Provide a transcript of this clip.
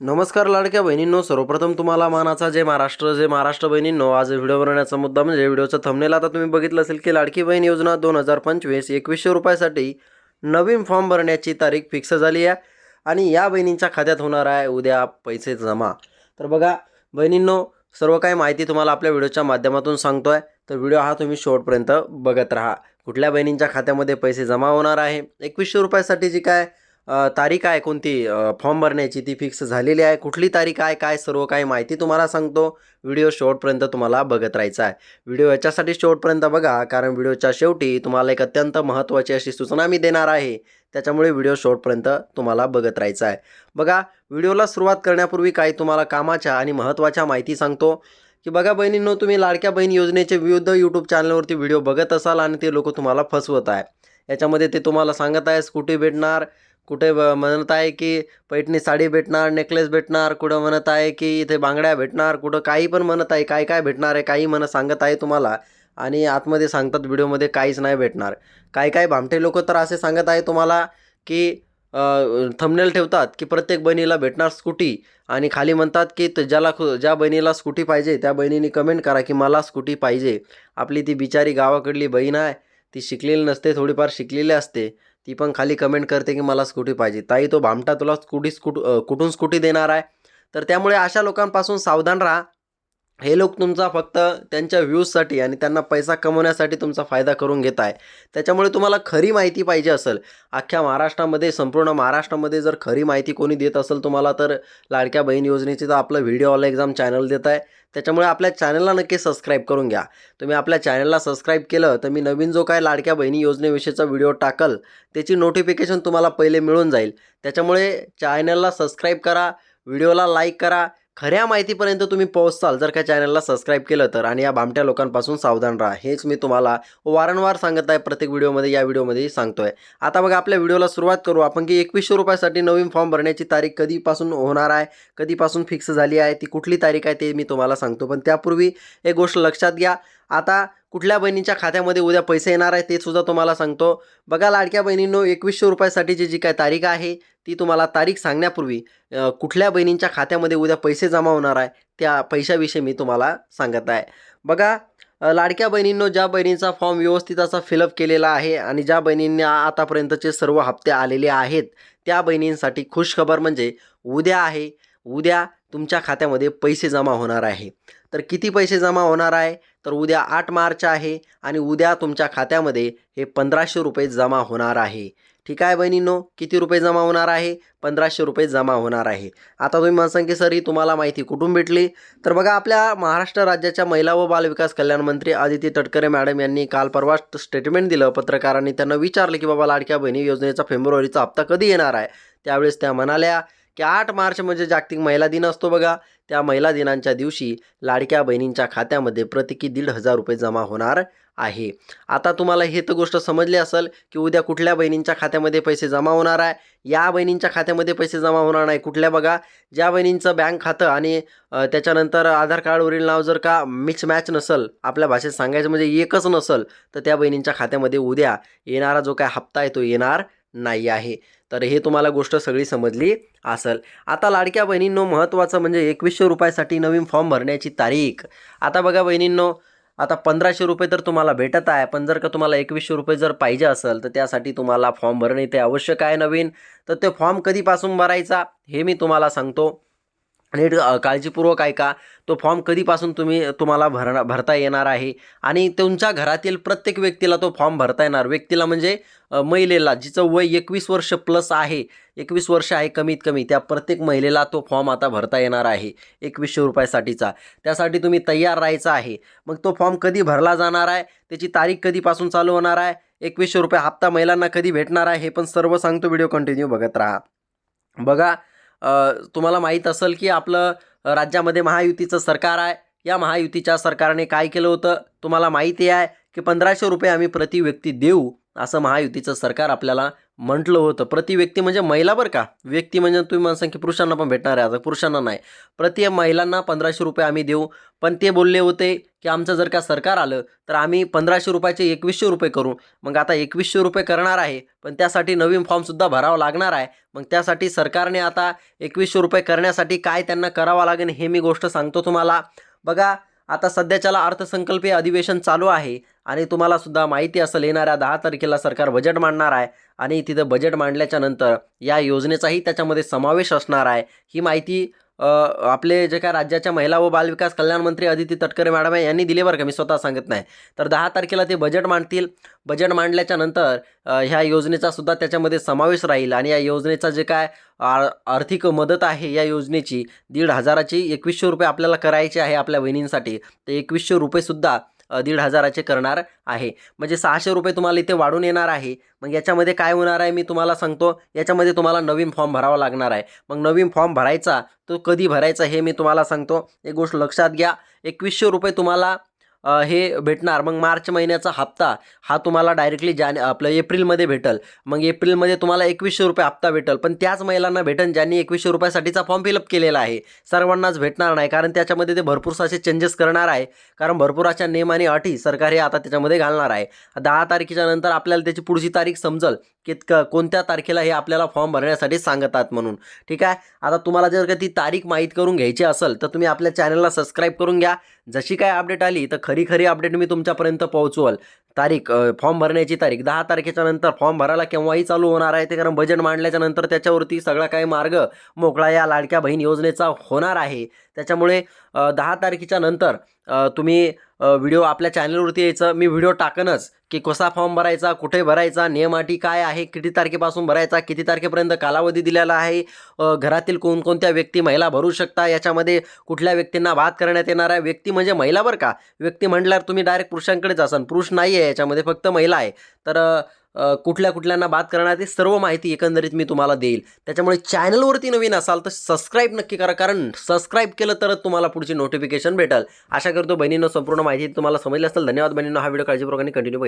नमस्कार लाडक्या बहिणींनो सर्वप्रथम तुम्हाला मानाचा जय महाराष्ट्र जय महाराष्ट्र बहिणींनो. आज व्हिडिओ बनवण्याचा मुद्दा म्हणजे व्हिडिओचं थंबनेल आता तुम्ही बघितलं असेल की लाडकी बहीण योजना दोन हजार पंचवीस एकवीसशे रुपयासाठी नवीन फॉर्म भरण्याची तारीख फिक्स झाली आहे आणि या बहिणींच्या खात्यात होणार आहे उद्या पैसे जमा. तर बघा बहिणींनो सर्व काही माहिती तुम्हाला आपल्या व्हिडिओच्या माध्यमातून सांगतो आहे तर व्हिडिओ हा तुम्ही शेवटपर्यंत बघत राहा. कुठल्या बहिणींच्या खात्यामध्ये पैसे जमा होणार आहे? एकवीसशे रुपयासाठी जी काय तारीख आहे कोणती? फॉर्म भरण्याची ती फिक्स झालेली आहे. कुठली तारीख आहे काय सर्व काही माहिती तुम्हाला सांगतो. व्हिडिओ शेवटपर्यंत तुम्हाला बघत राहायचा आहे. व्हिडिओ याच्यासाठी शेवटपर्यंत बघा कारण व्हिडिओच्या शेवटी तुम्हाला एक अत्यंत महत्त्वाची अशी सूचना मी देणार आहे. त्याच्यामुळे व्हिडिओ शेवटपर्यंत तुम्हाला बघत राहायचा आहे. बघा व्हिडिओला सुरुवात करण्यापूर्वी काही तुम्हाला कामाच्या आणि महत्त्वाच्या माहिती सांगतो. की बघा बहिणींनो तुम्ही लाडक्या बहीण योजनेचे विविध यूट्यूब चॅनलवरती व्हिडिओ बघत असाल आणि ते लोक तुम्हाला फसवत आहे. याच्यामध्ये ते तुम्हाला सांगत आहे स्कूटी भेटणार कुठे ब- म्हणत आहे की पैठणी साडी भेटणार नेकलेस भेटणार कुठं म्हणत आहे की इथे बांगड्या भेटणार कुठं काही पण म्हणत आहे काय काय भेटणार आहे काही म्हणत सांगत आहे तुम्हाला आणि आतमध्ये सांगतात व्हिडिओमध्ये काहीच नाही भेटणार. काय काय भामटे लोक तर असे सांगत आहे तुम्हाला की थंबनेल ठेवतात की प्रत्येक बहिणीला भेटणार स्कूटी आणि खाली म्हणतात की ज्याला ज्या बहिणीला स्कूटी पाहिजे त्या बहिणीने कमेंट करा की मला स्कूटी पाहिजे. आपली ती बिचारी गावाकडली बहीण आहे ती शिकलेली नसते थोडीफार शिकलेली असते. ती पण खाली कमेंट करते की मला स्कूटी पाहिजे. ताई तो भामटा तुला स्कूटी स्कूट कुठून स्कूटी देणार आहे? तर त्यामुळे अशा लोकांपासून सावधान राहा. हे लोक तुमचा फक्त त्यांच्या व्ह्यूजसाठी आणि त्यांना पैसा कमवण्यासाठी तुमचा फायदा करून घेत आहे. त्याच्यामुळे तुम्हाला खरी माहिती पाहिजे असेल. अख्ख्या महाराष्ट्रामध्ये संपूर्ण महाराष्ट्रामध्ये जर खरी माहिती कोणी देत असेल तुम्हाला तर लाडक्या बहीण योजनेची तर आपलं व्हिडिओ ऑल एक्झाम चॅनल देत आहे. त्याच्यामुळे आपल्या चॅनलला नक्की सबस्क्राईब करून घ्या. तुम्ही आपल्या चॅनलला सबस्क्राईब केलं तर मी नवीन जो काय लाडक्या बहिणी योजनेविषयीचा व्हिडिओ टाकल त्याची नोटिफिकेशन तुम्हाला पहिले मिळून जाईल. त्याच्यामुळे चॅनलला सबस्क्राईब करा व्हिडिओला लाईक करा खऱ्या माहितीपर्यंत तुम्ही पोहोचताल जर का चॅनलला सबस्क्राईब केलं तर आणि या भामट्या लोकांपासून सावधान राहा. हेच मी तुम्हाला वारंवार सांगत आहे प्रत्येक व्हिडिओमध्ये या व्हिडिओमध्ये सांगतो आहे आता बघा आपल्या व्हिडिओला सुरुवात करू. आपण की एकवीसशे रुपयासाठी नवीन फॉर्म भरण्याची तारीख कधीपासून होणार आहे कधीपासून फिक्स झाली आहे ती कुठली तारीख आहे ते मी तुम्हाला सांगतो. पण त्यापूर्वी एक गोष्ट लक्षात घ्या. आता कुठल्या बहिणीच्या खात्यामध्ये उद्या पैसे येणार आहे ते सुद्धा तुम्हाला सांगतो. बघा लाडक्या बहिणींनो एकवीसशे रुपयासाठीची जी काय तारीख आहे ती तुम्हाला तारीख सांगण्यापूर्वी कुठल्या बहिणींच्या खात्यामध्ये उद्या पैसे जमा होणार आहे त्या पैशाविषयी मी तुम्हाला सांगत आहे. बघा लाडक्या बहिणींनो ज्या बहिणींचा फॉर्म व्यवस्थित असा फिलअप केलेला आहे आणि ज्या बहिणींनी आतापर्यंतचे सर्व हप्ते आलेले आहेत त्या बहिणींसाठी खुशखबर म्हणजे उद्या आहे उद्या तुमच्या खात्यामध्ये पैसे जमा होणार आहे. तर किती पैसे जमा होणार आहे? तर उद्या आठ मार्च आहे आणि उद्या तुमच्या खात्यामध्ये हे पंधराशे रुपये जमा होणार आहे. ठीक आहे बहिणींनो किती रुपये जमा होणार आहे? पंधराशे रुपये जमा होणार आहे. आता तुम्ही म्हणसाल की सर ही तुम्हाला माहिती कुठून भेटली? तर बघा आपल्या महाराष्ट्र राज्याच्या महिला व बालविकास कल्याण मंत्री आदिती तटकरे मॅडम यांनी काल परवा स्टेटमेंट दिलं पत्रकारांनी. त्यांना विचारलं की बाबा लाडक्या बहिणी योजनेचा फेब्रुवारीचा हप्ता कधी येणार आहे? त्यावेळेस त्या म्हणाल्या की आठ मार्च म्हणजे जागतिक महिला दिन असतो बघा. त्या महिला दिनांच्या दिवशी लाडक्या बहिणींच्या खात्यामध्ये प्रत्येकी दीड हजार रुपये जमा होणार आहे. आता तुम्हाला हे तर गोष्ट समजली असेल की उद्या कुठल्या बहिणींच्या खात्यामध्ये पैसे जमा होणार आहे? या बहिणींच्या खात्यामध्ये पैसे जमा होणार नाही. कुठल्या बघा? ज्या बहिणींचं बँक खातं आणि त्याच्यानंतर आधार कार्डवरील नाव जर का मिक्स मॅच नसेल आपल्या भाषेत सांगायचं म्हणजे एकच नसेल तर त्या बहिणींच्या खात्यामध्ये उद्या येणारा जो काय हप्ता आहे तो येणार नाही आहे. तर हे तुम्हाला गोष्ट सगळी समजली असेल. आता लाडक्या बहिणींनो महत्त्वाचं म्हणजे एकवीसशे रुपयासाठी नवीन फॉर्म भरण्याची तारीख. आता बघा बहिणींनो आता पंधराशे रुपये तर तुम्हाला भेटत आहे पण जर का तुम्हाला एकवीसशे रुपये जर पाहिजे असेल तर त्यासाठी तुम्हाला फॉर्म भरणे ते आवश्यक आहे नवीन. तर ते फॉर्म कधीपासून भरायचा हे मी तुम्हाला सांगतो. नीट काळजीपूर्वक ऐका. तो फॉर्म कधीपासून तुम्ही तुम्हाला भरणा भरता येणार आहे? आणि तुमच्या घरातील प्रत्येक व्यक्तीला तो फॉर्म भरता येणार. व्यक्तीला म्हणजे महिलेला जिचं वय एकवीस वर्ष प्लस आहे एकवीस वर्ष आहे कमीत कमी त्या प्रत्येक महिलेला तो फॉर्म आता भरता येणार आहे एकवीसशे रुपयासाठीचा. त्यासाठी तुम्ही तयार राहायचा आहे. मग तो फॉर्म कधी भरला जाणार आहे? त्याची तारीख कधीपासून चालू होणार आहे? एकवीसशे रुपये हप्ता महिलांना कधी भेटणार आहे? हे पण सर्व सांगतो व्हिडिओ कंटिन्यू बघत राहा. बघा तुम्हाला माहीत असेल की आपलं राज्यामध्ये महायुतीचं सरकार आहे. या महायुतीच्या सरकारने काय केलं होतं? तुम्हाला माहिती आहे की पंधराशे रुपये आम्ही प्रति व्यक्ती देऊ असं महायुतीचं सरकार आपल्याला म्हटलं होतं प्रति व्यक्ती म्हणजे महिला बरं का? व्यक्ती म्हणजे तुम्ही म्हणसान की पुरुषांना पण भेटणार आहे आता पुरुषांना नाही. प्रति महिलांना पंधराशे रुपये आम्ही देऊ. पण ते बोलले होते की आमचं जर का सरकार आलं तर आम्ही पंधराशे रुपयाचे एकवीसशे रुपये करू. मग आता एकवीसशे रुपये करणार आहे पण त्यासाठी नवीन फॉर्मसुद्धा भरावा लागणार आहे. मग त्यासाठी सरकारने आता एकवीसशे रुपये करण्यासाठी काय त्यांना करावं लागेल हे मी गोष्ट सांगतो तुम्हाला. बघा आता सध्याच्याला अर्थसंकल्पीय अधिवेशन चालू आहे आणि तुम्हाला सुद्धा माहिती असेल येणाऱ्या दहा तारखेला सरकार बजेट मांडणार आहे आणि तिथं बजेट मांडल्याच्या नंतर या योजनेचाही त्याच्यामध्ये समावेश असणार आहे. ही माहिती आपले जे काय राज्याच्या महिला व बालविकास कल्याण मंत्री अदिती तटकरे मॅडम आहे यांनी दिले बरं का? मी स्वतः सांगत नाही. तर दहा तारखेला ते बजेट मांडतील. बजेट मांडल्याच्या नंतर ह्या योजनेचा सुद्धा त्याच्यामध्ये समावेश राहील आणि या योजनेचा जे काय आ- आर्थिक मदत आहे या योजनेची दीड हजाराची एकवीसशे रुपये आपल्याला करायचे आहे आपल्या वहिनींसाठी ते एकवीसशे रुपयेसुद्धा दीड हजाराचे करणार आहे. म्हणजे सहाशे रुपये तुम्हाला इथे वाढून येणार आहे. मग याच्यामध्ये काय होणार आहे मी तुम्हाला सांगतो. याच्यामध्ये तुम्हाला नवीन फॉर्म भरावा लागणार आहे. मग नवीन फॉर्म भरायचा तो कधी भरायचा हे मी तुम्हाला सांगतो. एक गोष्ट लक्षात घ्या. एकवीसशे रुपये तुम्हाला हे भेटणार. मग मार्च महिन्याचा हप्ता हा तुम्हाला डायरेक्टली जाने आपलं एप्रिलमध्ये भेटल. मग एप्रिलमध्ये तुम्हाला एकवीसशे रुपये हप्ता भेटल. पण त्याच महिलांना भेटेल ज्यांनी एकवीसशे रुपयासाठीचा फॉर्म फिलअप केलेला आहे. सर्वांनाच भेटणार नाही. कारण त्याच्यामध्ये ते भरपूर असे चेंजेस करणार आहे. कारण भरपूर अशा नियम आणि अटी सरकार हे आता त्याच्यामध्ये घालणार आहे. दहा तारखेच्या नंतर आपल्याला त्याची पुढची तारीख समजल. कितकं कोणत्या तारखेला हे आपल्याला फॉर्म भरण्यासाठी सांगतात म्हणून. ठीक आहे? आता तुम्हाला जर का ती तारीख माहीत करून घ्यायची असेल तर तुम्ही आपल्या चॅनलला सबस्क्राईब करून घ्या. जशी काय अपडेट आली तर खरी खरी अपडेट मी तुमच्यापर्यंत पोहोचवल. तारीख फॉर्म भरण्याची तारीख. दहा तारखेच्या नंतर फॉर्म भरायला केव्हाही चालू होणार आहे ते कारण बजेट मांडल्याच्या नंतर त्याच्यावरती सगळा काही मार्ग मोकळा या लाडक्या बहीण योजनेचा होणार आहे. त्याच्यामुळे दहा तारखेच्या नंतर तुम्ही व्हिडिओ आपल्या चॅनलवरती यायचं. मी व्हिडिओ टाकनच की कसा फॉर्म भरायचा कुठे भरायचा नियम अटी काय आहे किती तारखेपासून भरायचा किती तारखेपर्यंत कालावधी दिलेला आहे घरातील कोणकोणत्या व्यक्ती महिला भरू शकता याच्यामध्ये कुठल्या व्यक्तींना बाद करण्यात येणार आहे व्यक्ती म्हणजे महिला बरं का? व्यक्ती म्हटल्यावर तुम्ही डायरेक्ट पुरुषांकडेच असाल पुरुष नाही आहे याच्यामध्ये फक्त महिला आहे. तर कुठल्या कुठल्यांना बाद करणार ते सर्व माहिती एकंदरीत मी तुम्हाला देईल. त्याच्यामुळे चॅनलवरती नवीन असाल तर सबस्क्राईब नक्की करा कारण सबस्क्राईब केलं तरच तुम्हाला पुढची नोटिफिकेशन भेटेल. आशा करतो बहिणीनं संपूर्ण माहिती तुम्हाला समजली असेल. धन्यवाद बहिणीनं हा व्हिडिओ काळजीपूर्वकाने कंटिन्यू